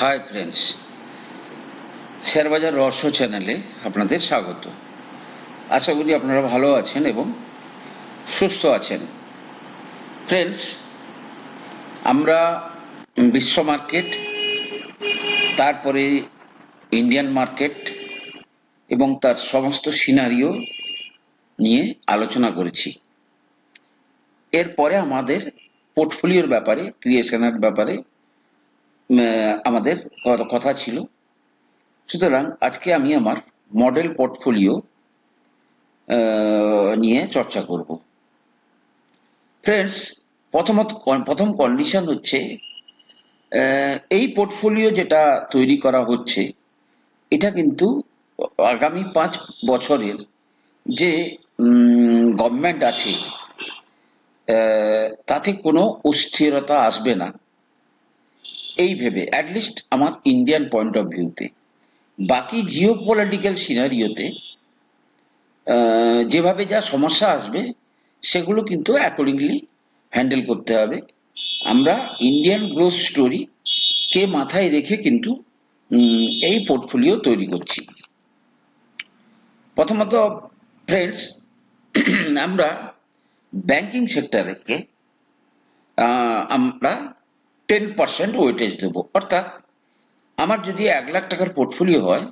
Hi friends শেয়ারবাজার রহস্য চ্যানেলে আপনাদের স্বাগত। আশা করি আপনারা ভালো আছেন এবং সুস্থ আছেন। ফ্রেন্ডস আমরা বিশ্ব মার্কেট, তারপরে ইন্ডিয়ান মার্কেট এবং তার সমস্ত সিনারিও নিয়ে আলোচনা করেছি। এরপরে আমাদের পোর্টফোলিওর ব্যাপারে ক্রিয়েশনের ব্যাপারে আমাদের কথা- ছিল। সুতরাং আজকে আমি আমার মডেল পোর্টফোলিও নিয়ে চর্চা করব। ফ্রেন্ডস প্রথমত প্রথম কন্ডিশন হচ্ছে এই পোর্টফোলিও যেটা তৈরি করা হচ্ছে, এটা কিন্তু আগামী পাঁচ বছরের যে গভর্নমেন্ট আছে তাতে কোনো অস্থিরতা আসবে না। এই ভেবে অ্যাটলিস্ট আমার ইন্ডিয়ান পয়েন্ট অফ ভিউতে বাকি জিও পলিটিক্যাল সিনারিওতে যেভাবে যা সমস্যা আসবে, সেগুলো কিন্তু অ্যাকর্ডিংলি হ্যান্ডেল করতে হবে। আমরা ইন্ডিয়ান গ্রোথ স্টোরি কে মাথায় রেখে কিন্তু এই পোর্টফোলিও তৈরি করছি। প্রথমত ফ্রেন্ডস আমরা ব্যাংকিং সেক্টরকে আমরা টেন পার্সেন্ট ওয়েটেজ দেবো। অর্থাৎ আমার যদি এক লাখ টাকার পোর্টফোলিও হয়,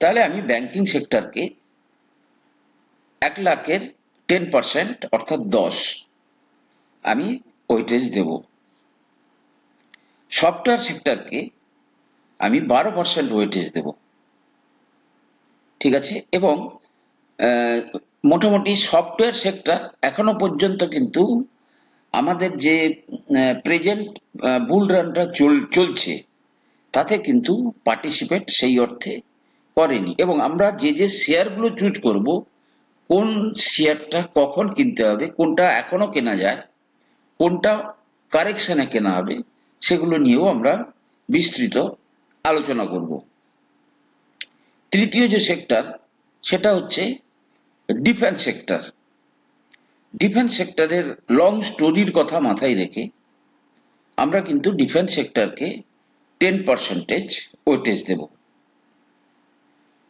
তাহলে আমি ব্যাংকিং সেক্টরকে এক লাখের টেন পার্সেন্ট অর্থাৎ দশ, আমি ওয়েটেজ দেব। সফটওয়্যার সেক্টরকে আমি বারো পার্সেন্ট ওয়েটেজ দেব। ঠিক আছে? এবং মোটামুটি সফটওয়্যার সেক্টর এখনও পর্যন্ত কিন্তু আমাদের যে প্রেজেন্ট বুল রানটা চল, চলছে, তাতে কিন্তু পার্টিসিপেট সেই অর্থে করেনি। এবং আমরা যে যে শেয়ারগুলো চুজ করব, কোন শেয়ারটা কখন কিনতে হবে, কোনটা এখনও কেনা যায়, কোনটা কারেকশনে কেনা হবে, সেগুলো নিয়েও আমরা বিস্তৃত আলোচনা করব। তৃতীয় যে সেক্টর সেটা হচ্ছে ডিফেন্স সেক্টর ডিফেন্স সেক্টরের লং স্টোরির কথা মাথায় রেখে আমরা কিন্তু ডিফেন্স সেক্টরকে টেন পার্সেন্টেজ ওয়েটেজ দেব।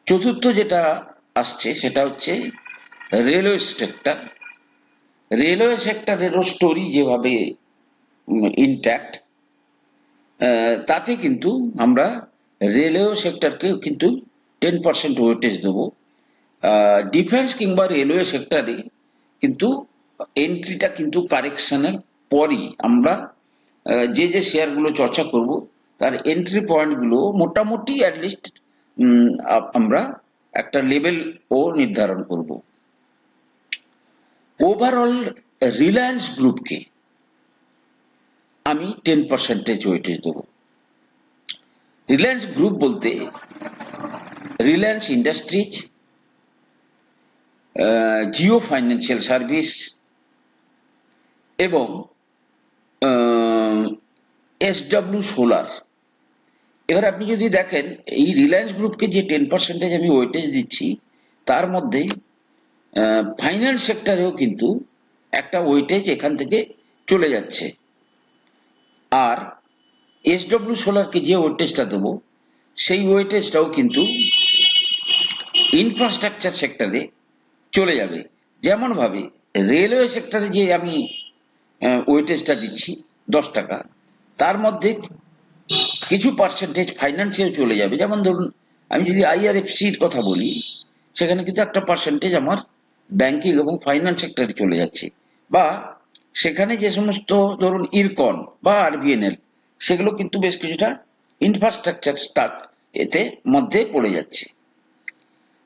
চতুর্থ যেটা আসছে, সেটা হচ্ছে রেলওয়ে সেক্টর রেলওয়ে সেক্টরেরও স্টোরি যেভাবে ইনট্যাক্ট তাতে কিন্তু আমরা রেলওয়ে সেক্টরকে কিন্তু টেন পার্সেন্ট ওয়েটেজ দেবো। ডিফেন্স কিংবা রেলওয়ে সেক্টরে কিন্তু এন্ট্রিটা কিন্তু কারেকশনের পরই আমরা যে যে শেয়ারগুলো চর্চা করব, তার এন্ট্রি পয়েন্টগুলো মোটামুটি অ্যাটলিস্ট আমরা একটা লেভেল ও নির্ধারণ করব। ওভারঅল রিলায়েন্স গ্রুপকে আমি টেন পার্সেন্টেজ ওয়েটেজ দেবো। রিলায়েন্স গ্রুপ বলতে Reliance industries Jio financial service এবং এসডব্লিউ সোলার এবার আপনি যদি দেখেন, এই রিলায়েন্স গ্রুপকে যে টেন পার্সেন্টেজ আমি ওয়েটেজ দিচ্ছি, তার মধ্যে ফাইন্যান্স সেক্টরেও কিন্তু একটা ওয়েটেজ এখান থেকে চলে যাচ্ছে। আর এসডব্লিউ সোলারকে যে ওয়েটেজটা দেবো, সেই ওয়েটেজটাও কিন্তু ইনফ্রাস্ট্রাকচার সেক্টরে চলে যাবে। যেমনভাবে রেলওয়ে সেক্টরে যে আমি ওয়েটেজটা দিচ্ছি, দশ টাকা। তার মধ্যে কিছু পার্সেন্টেজ ফাইন্যান্সেও চলে যাবে। যেমন ধরুন, আমি যদি আইআরএফসির কথা বলি, সেখানে কিন্তু একটা পার্সেন্টেজ আমার ব্যাংকিং এবং ফাইন্যান্স সেক্টরে চলে যাচ্ছে। বা সেখানে যে সমস্ত ধরুন ইরকন বা আরবিএনএল সেগুলো কিন্তু বেশ কিছুটা ইনফ্রাস্ট্রাকচার স্টার্ট এতে মধ্যে পড়ে যাচ্ছে।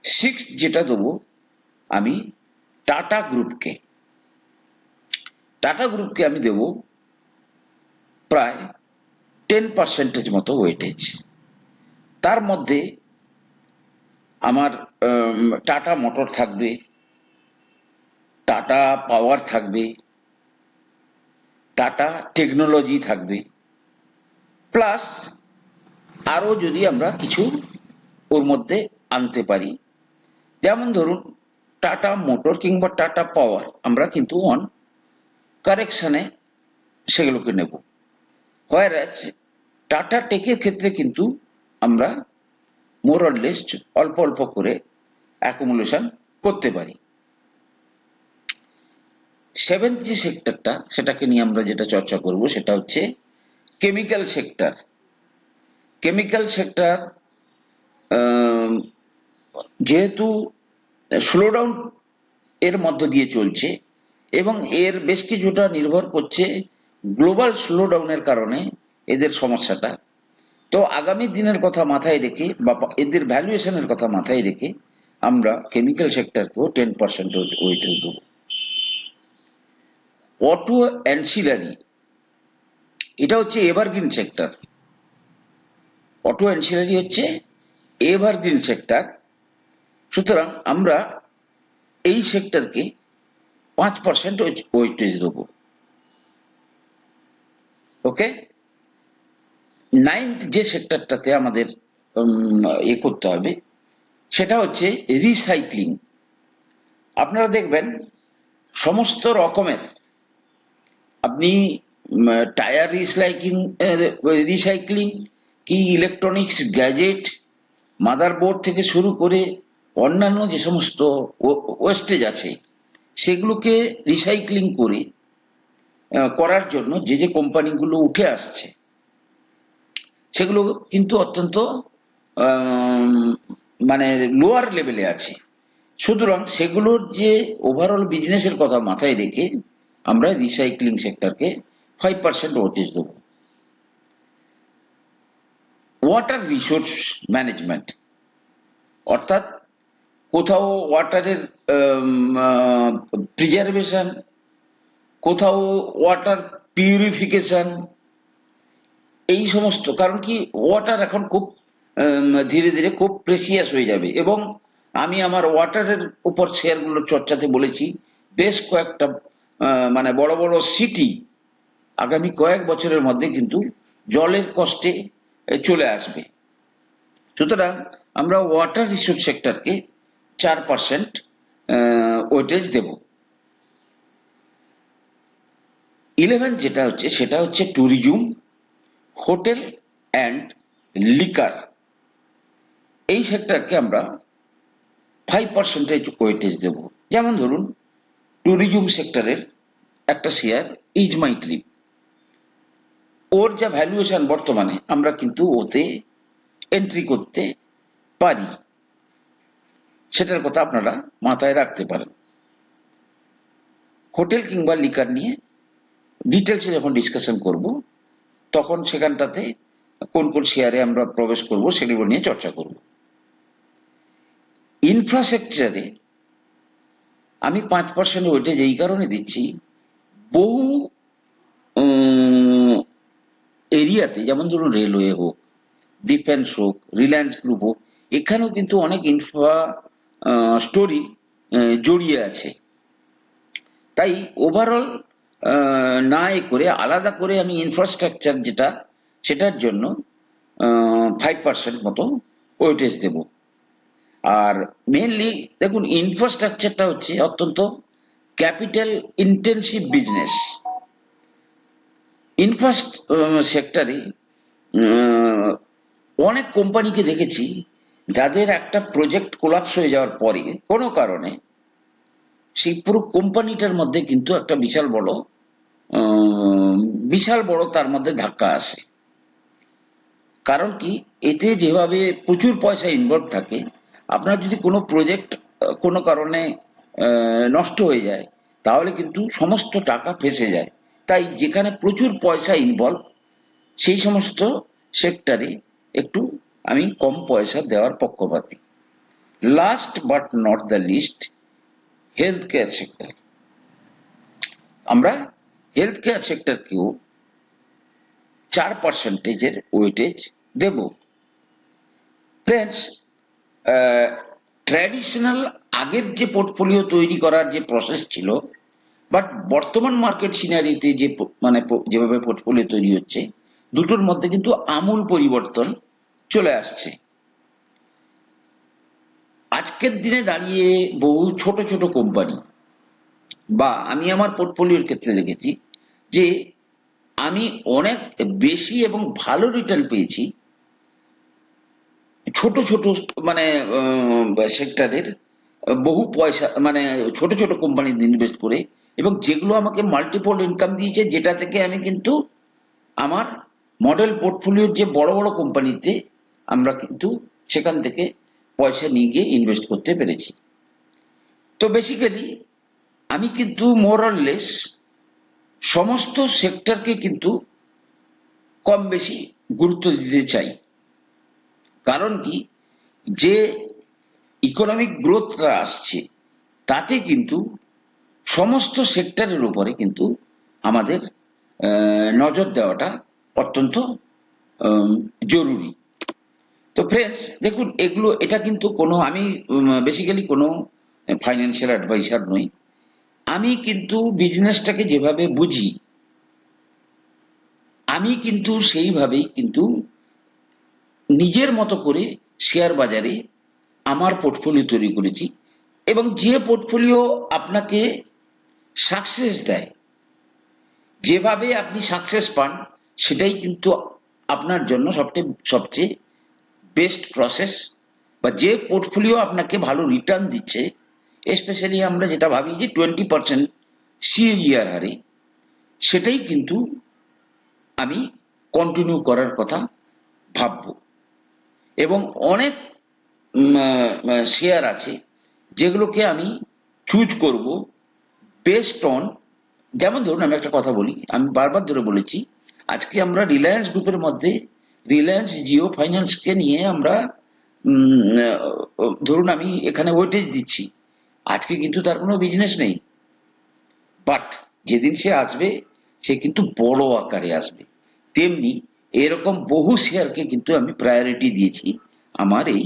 সিক্স যেটা দেবো, আমি টাটা গ্রুপকে টাটা গ্রুপকে আমি দেব প্রায় টেন পার্সেন্টেজ মতো ওয়েটেজ তার মধ্যে আমার টাটা মোটর থাকবে টাটা পাওয়ার থাকবে টাটা টেকনোলজি থাকবে প্লাস আরও যদি আমরা কিছু ওর মধ্যে আনতে পারি। যেমন ধরুন টাটা মোটর কিংবা টাটা পাওয়ার আমরা কিন্তু অন কারেকশনে সেগুলোকে নেব। হোয়ার টাটা টেকের ক্ষেত্রে কিন্তু আমরা মোর অরলেস অল্প অল্প করে অ্যাকুমুলেশন করতে পারি। সেভেন্থ যে সেক্টরটা সেটাকে নিয়ে আমরা যেটা চর্চা করব, সেটা হচ্ছে কেমিক্যাল সেক্টর কেমিক্যাল সেক্টর যেহেতু স্লোডাউন এর মধ্য দিয়ে চলছে এবং এর বেশ কিছুটা নির্ভর করছে গ্লোবাল স্লোডাউনের কারণে এদের সমস্যাটা। তো আগামী দিনের কথা মাথায় রেখে বা এদের ভ্যালুয়েশনের কথা মাথায় রেখে আমরা কেমিক্যাল সেক্টরকেও টেন পার্সেন্ট ওয়েটেজ দেবো। অটো অ্যান্সিলারি এটা হচ্ছে এভারগ্রিন সেক্টর অটো অ্যান্সিলারি হচ্ছে এভারগ্রিন সেক্টর সুতরাং আমরা এই সেক্টরকে পাঁচ পার্সেন্ট ওয়েটেজ দেবো। ওকে নাইন্থ যে সেক্টরটাতে আমাদের এ করতে হবে, সেটা হচ্ছে রিসাইক্লিং আপনারা দেখবেন, সমস্ত রকমের, আপনি টায়ার রিসাইক্লিং রিসাইক্লিং কি ইলেকট্রনিক্স গ্যাজেট মাদারবোর্ড থেকে শুরু করে অন্যান্য যে সমস্ত ওয়েস্টেজ আছে সেগুলোকে রিসাইক্লিং করে করার জন্য যে যে কোম্পানিগুলো উঠে আসছে, সেগুলো কিন্তু অত্যন্ত মানে লোয়ার লেভেলে আছে। সুতরাং সেগুলোর যে ওভারঅল বিজনেসের কথা মাথায় রেখে আমরা রিসাইক্লিং সেক্টরকে ফাইভ পার্সেন্ট ওটেজ দেবো। ওয়াটার রিসোর্স ম্যানেজমেন্ট অর্থাৎ কোথাও ওয়াটারের প্রিজার্ভেশন কোথাও ওয়াটার পিউরিফিকেশন এই সমস্ত, কারণ কি ওয়াটার এখন খুব ধীরে ধীরে খুব প্রেসিয়াস হয়ে যাবে। এবং আমি আমার ওয়াটারের উপর শেয়ারগুলোর চর্চাতে বলেছি, বেশ কয়েকটা মানে বড় বড় সিটি আগামী কয়েক বছরের মধ্যে কিন্তু জলের কষ্টে চলে আসবে। সুতরাং আমরা ওয়াটার রিসোর্স সেক্টরকে চার পার্সেন্ট ওয়েটেজ দেব। ইলেভেন যেটা হচ্ছে, সেটা হচ্ছে ট্যুরিজম হোটেল অ্যান্ড লিকার এই সেক্টরকে আমরা ফাইভ পার্সেন্টেজ ওয়েটেজ দেব। যেমন ধরুন ট্যুরিজম সেক্টরের একটা শেয়ার ইজ মাই ট্রিপ ওর যা ভ্যালুয়েশন বর্তমানে, আমরা কিন্তু ওতে এন্ট্রি করতে পারি। সেটার কথা আপনারা মাথায় রাখতে পারেন। হোটেল কিংবা লিকার নিয়ে ডিটেলসে যখন ডিসকাশন করব, তখন সেখানটাতে কোন কোন শেয়ারে আমরা প্রবেশ করব সেগুলো নিয়ে চর্চা করব। ইনফ্রাস্ট্রাকচারে আমি পাঁচ পার্সেন্ট ওয়েটেজ এই কারণে দিচ্ছি, বহু এরিয়াতে যেমন ধরুন রেলওয়ে হোক ডিফেন্স হোক রিলায়েন্স গ্রুপ হোক, এখানেও কিন্তু অনেক ইনফ্রা স্টোরি জড়িয়ে আছে। তাই ওভারঅল না এ করে, আলাদা করে আমি ইনফ্রাস্ট্রাকচার যেটা, সেটার জন্য ফাইভ পার্সেন্ট মতো ওয়েটেজ দেব। আর মেনলি দেখুন ইনফ্রাস্ট্রাকচারটা হচ্ছে অত্যন্ত ক্যাপিটাল ইন্টেন্সিভ বিজনেস ইনফ্রাস্ট সেক্টরে অনেক কোম্পানিকে দেখেছি যাদের একটা প্রজেক্ট কোলাপস হয়ে যাওয়ার পরে, কোনো কারণে, সেই পুরো কোম্পানিটার মধ্যে কিন্তু একটা বিশাল বড় বিশাল বড় তার মধ্যে ধাক্কা আসে। কারণ কি, এতে যেভাবে প্রচুর পয়সা ইনভলভ থাকে, আপনার যদি কোনো প্রজেক্ট কোনো কারণে নষ্ট হয়ে যায়, তাহলে কিন্তু সমস্ত টাকা ফেসে যায়। তাই যেখানে প্রচুর পয়সা ইনভলভ সেই সমস্ত সেক্টরে একটু আমি কম পয়সা দেওয়ার পক্ষপাতী। Last but not the least health care sector আমরা হেলথ কেয়ার সেক্টরকেও চার পার্সেন্টেজের ওয়েটেজ দেব। ফ্রেন্ডস ট্র্যাডিশনাল আগের যে পোর্টফোলিও তৈরি করার যে প্রসেস ছিল বাট বর্তমান মার্কেট সিনারিতে যে মানে যেভাবে পোর্টফোলিও তৈরি হচ্ছে, দুটোর মধ্যে কিন্তু আমূল পরিবর্তন চলে আসছে। আজকের দিনে দাঁড়িয়ে বহু ছোট ছোট কোম্পানি বা আমি আমার পোর্টফোলিওর ক্ষেত্রে দেখেছি যে আমি অনেক বেশি এবং ভালো রিটার্ন পেয়েছি ছোট ছোট মানে সেক্টরের বহু পয়সা মানে ছোট ছোট কোম্পানিতে ইনভেস্ট করে এবং যেগুলো আমাকে মাল্টিপল ইনকাম দিয়েছে যেটা থেকে আমি কিন্তু আমার মডেল পোর্টফোলিওর যে বড় বড় কোম্পানিতে আমরা কিন্তু সেখান থেকে পয়সা নিয়ে গিয়ে ইনভেস্ট করতে পেরেছি। তো বেসিক্যালি আমি কিন্তু মোরলেস সমস্ত সেক্টরকে কিন্তু কম বেশি গুরুত্ব দিতে চাই। কারণ কি? যে ইকোনমিক গ্রোথটা আসছে, তাতে কিন্তু সমস্ত সেক্টরের উপরে কিন্তু আমাদের নজর দেওয়াটা অত্যন্ত জরুরি। তো ফ্রেন্ডস দেখুন, এগুলো, এটা কিন্তু কোনো, আমি বেসিক্যালি কোনো ফাইন্যান্সিয়াল অ্যাডভাইসার নই। আমি কিন্তু বিজনেসটাকে যেভাবে বুঝি, আমি কিন্তু সেইভাবেই কিন্তু নিজের মতো করে শেয়ার বাজারে আমার পোর্টফোলিও তৈরি করেছি এবং যে পোর্টফোলিও আপনাকে সাকসেস দেয়, যেভাবে আপনি সাকসেস পান, সেটাই কিন্তু আপনার জন্য সবচেয়ে সবচেয়ে বেস্ট প্রসেস বা যে পোর্টফোলিও আপনাকে ভালো রিটার্ন দিচ্ছে স্পেশালি আমরা যেটা ভাবি যে টোয়েন্টি পার্সেন্ট সিএইআর হারে সেটাই কিন্তু আমি কন্টিনিউ করার কথা ভাববো। এবং অনেক শেয়ার আছে যেগুলোকে আমি চুজ করব বেস্ট অন যেমন ধরুন আমি একটা কথা বলি, আমি বারবার ধরে বলেছি, আজকে আমরা রিলায়েন্স গ্রুপের মধ্যে রিলায়েন্স জিও ফাইন্যান্সকে নিয়ে আমরা ধরুন আমি এখানে ওয়েটেজ দিচ্ছি, আজকে কিন্তু তার কোনো বিজনেস নেই। বাট যেদিন সে আসবে, সে কিন্তু বড় আকারে আসবে। তেমনি এরকম বহু শেয়ারকে কিন্তু আমি প্রায়োরিটি দিয়েছি আমার এই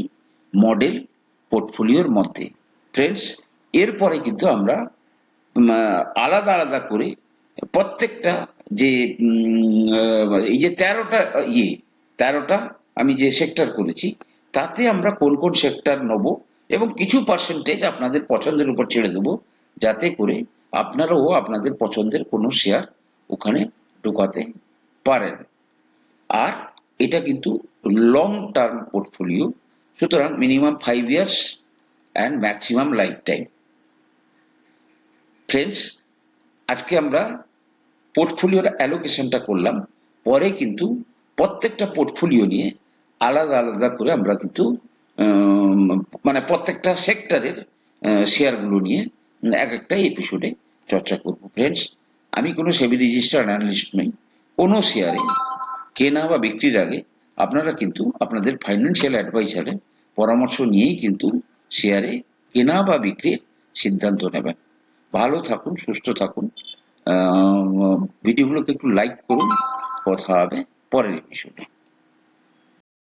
মডেল পোর্টফোলিওর মধ্যে। ফ্রেন্ডস এরপরে কিন্তু আমরা আলাদা আলাদা করে প্রত্যেকটা যে এই যে তেরোটা ইয়ে তেরোটা আমি যে সেক্টর করেছি, তাতে আমরা কোন কোন সেক্টর নেব এবং কিছু পার্সেন্টেজ আপনাদের পছন্দের উপর ছেড়ে দেবো, যাতে করে আপনারাও আপনাদের পছন্দের কোনো শেয়ার ওখানে ঢোকাতে পারেন। আর এটা কিন্তু লং টার্ম পোর্টফোলিও সুতরাং minimum five years and maximum life time friends আজকে আমরা পোর্টফোলিওর অ্যালোকেশনটা করলাম, পরে কিন্তু প্রত্যেকটা পোর্টফোলিও নিয়ে আলাদা আলাদা করে আমরা কিন্তু মানে প্রত্যেকটা সেক্টরের শেয়ারগুলো নিয়ে এক একটা এপিসোডে চর্চা করব। ফ্রেন্ডস আমি কোনো সেবি রেজিস্টার অ্যানালিস্ট নই। কোনো শেয়ারে কেনা বা বিক্রির আগে আপনারা কিন্তু আপনাদের ফাইন্যান্সিয়াল অ্যাডভাইসারের পরামর্শ নিয়েই কিন্তু শেয়ারে কেনা বা বিক্রির সিদ্ধান্ত নেবেন। ভালো থাকুন, সুস্থ থাকুন। ভিডিওগুলোকে একটু লাইক করুন। কথা হবে। পরের এপিসোডে